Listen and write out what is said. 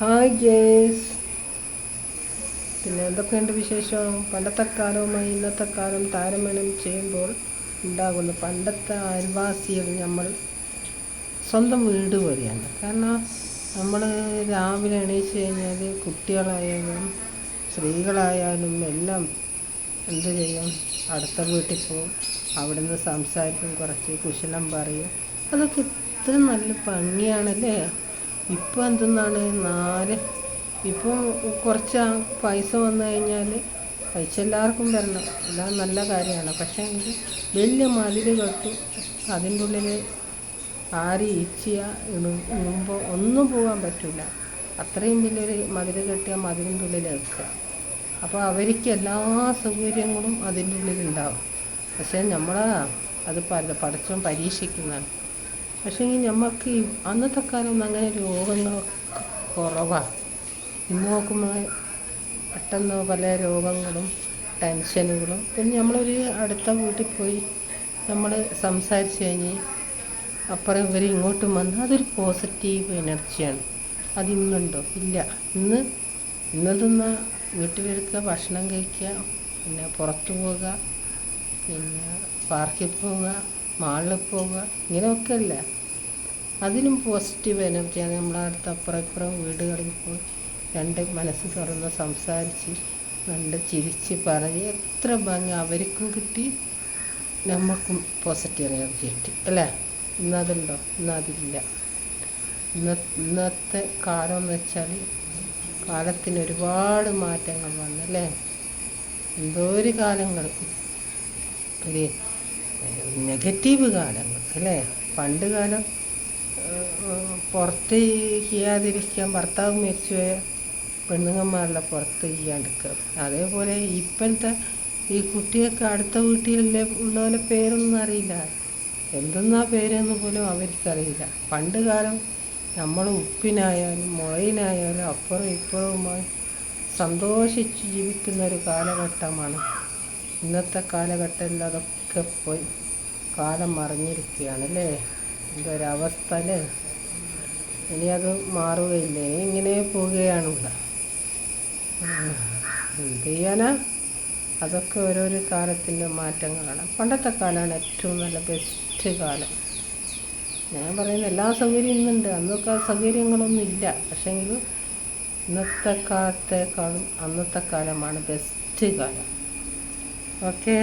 Hi ജേസ് പിന്നെ എന്തൊക്കെയുണ്ട് വിശേഷം? പണ്ടത്തെ കാലവുമായി ഇന്നത്തെ കാലം താരതമ്യം ചെയ്യുമ്പോൾ ഉണ്ടാകുന്നു പണ്ടത്തെ അയൽവാസികൾ നമ്മൾ സ്വന്തം വീട് പോലെയാണ്. കാരണം നമ്മൾ രാവിലെ എണീച്ച് കഴിഞ്ഞാൽ കുട്ടികളായാലും സ്ത്രീകളായാലും എല്ലാം എന്ത് ചെയ്യും? അടുത്ത വീട്ടിൽ അവിടെ നിന്ന് സംസാരിക്കും കുറച്ച് കുശലം പറയും. അതൊക്കെ ഇത്ര നല്ല ഭംഗിയാണല്ലേ? ഇപ്പോൾ എന്തെന്നാണ്? നാല്. ഇപ്പം കുറച്ച് പൈസ വന്നു കഴിഞ്ഞാൽ പൈസ എല്ലാവർക്കും വരണം എല്ലാം നല്ല കാര്യമാണ്. പക്ഷേ എങ്കിൽ വലിയ മതിൽ കെട്ടി അതിന്റെ ഉള്ളിൽ ആരി ഈച്ചിയ ഇണുമ്പോൾ ഒന്നും പോകാൻ പറ്റില്ല അത്രയും വലിയൊരു മതിൽ കെട്ടിയ മതിലിന്റെ ഉള്ളിൽ വെക്കുക. അപ്പോൾ അവർക്ക് എല്ലാ സൗകര്യങ്ങളും അതിന്റെ ഉള്ളിൽ ഉള്ളിലുണ്ടാവും പക്ഷേ നമ്മൾ അത് പല പഠിച്ചും പരീക്ഷിക്കുന്നതാണ്. പക്ഷേ നമുക്ക് ഈ അന്നത്തെ കാലം അങ്ങനെ രോഗങ്ങളൊക്കെ കുറവാണ് ഇന്ന് നോക്കുമ്പോൾ പെട്ടെന്ന് പല രോഗങ്ങളും ടെൻഷനുകളും. പിന്നെ നമ്മളൊരു അടുത്ത വീട്ടിൽ പോയി നമ്മൾ സംസാരിച്ച് കഴിഞ്ഞ് അപ്പുറം ഇവർ ഇങ്ങോട്ടും വന്ന് അതൊരു പോസിറ്റീവ് എനർജിയാണ്. അതിന്നുണ്ടോ? ഇല്ല. ഇന്ന് ഇന്നതെന്ന് വീട്ടിലെടുക്കുക ഭക്ഷണം കഴിക്കുക പിന്നെ പുറത്തു പോവുക പിന്നെ പാർക്കിൽ പോവുക മാളിൽ പോവുക ഇങ്ങനെയൊക്കെ അല്ലേ? അതിനും പോസിറ്റീവ് എനർജിയാണ് നമ്മളെ അടുത്ത് അപ്പുറം ഇപ്പുറം വീടുകളിൽ പോയി രണ്ട് മനസ്സ് തുറന്ന് സംസാരിച്ച് രണ്ട് ചിരിച്ച് പറഞ്ഞ് എത്ര ഭംഗി അവർക്കും കിട്ടി നമുക്കും പോസിറ്റീവ് എനർജി കിട്ടി. അല്ലേ? ഇന്നതുണ്ടോ ഇന്നതില്ല ഇന്ന ഇന്നത്തെ കാലം എന്ന് വെച്ചാൽ കാലത്തിന് ഒരുപാട് മാറ്റങ്ങൾ വന്നു അല്ലേ? എന്തോ ഒരു കാലങ്ങൾ ഒരു നെഗറ്റീവ് കാലങ്ങൾ അല്ലേ? പണ്ട് കാലം പുറത്ത് ചെയ്യാതിരിക്കാൻ ഭർത്താവ് മരിച്ചുപോയ പെണ്ണുങ്ങന്മാരുടെ പുറത്ത് ചെയ്യാണ്ടിരിക്കുക. അതേപോലെ ഇപ്പോഴത്തെ ഈ കുട്ടിയൊക്കെ അടുത്ത വീട്ടിലെ ഉള്ളവരെ പേരൊന്നും അറിയില്ല. എന്തെന്നാ പേരെന്ന് പോലും അവർക്കറിയില്ല. പണ്ട് കാലം നമ്മൾ ഉപ്പിനായാലും മുളയിനായാലും അപ്പുറം ഇപ്പുറവുമായി സന്തോഷിച്ച് ജീവിക്കുന്ന ഒരു കാലഘട്ടമാണ്. ഇന്നത്തെ കാലഘട്ടത്തിൽ അതൊക്കെ പോയി കാലം മറിഞ്ഞിരിക്കുകയാണ് അല്ലേ? എന്തൊരവസ്ഥ അല്ലേ ഇനി അത് മാറുകയില്ല? ഇനി ഇങ്ങനെ പോവുകയാണുള്ള എന്ത് ചെയ്യാനാ? അതൊക്കെ ഓരോരോ കാലത്തിന്റെ മാറ്റങ്ങളാണ്. പണ്ടത്തെ കാലമാണ് ഏറ്റവും നല്ല ബെസ്റ്റ് കാലം. ഞാൻ പറയുന്ന എല്ലാ സൗകര്യം ഇന്നുണ്ട്. അന്നൊക്കെ സൗകര്യങ്ങളൊന്നും ഇല്ല. പക്ഷേങ്കിലും ഇന്നത്തെ കാലത്തേക്കാളും അന്നത്തെ കാലമാണ് ബെസ്റ്റ് കാലം. ഓക്കെ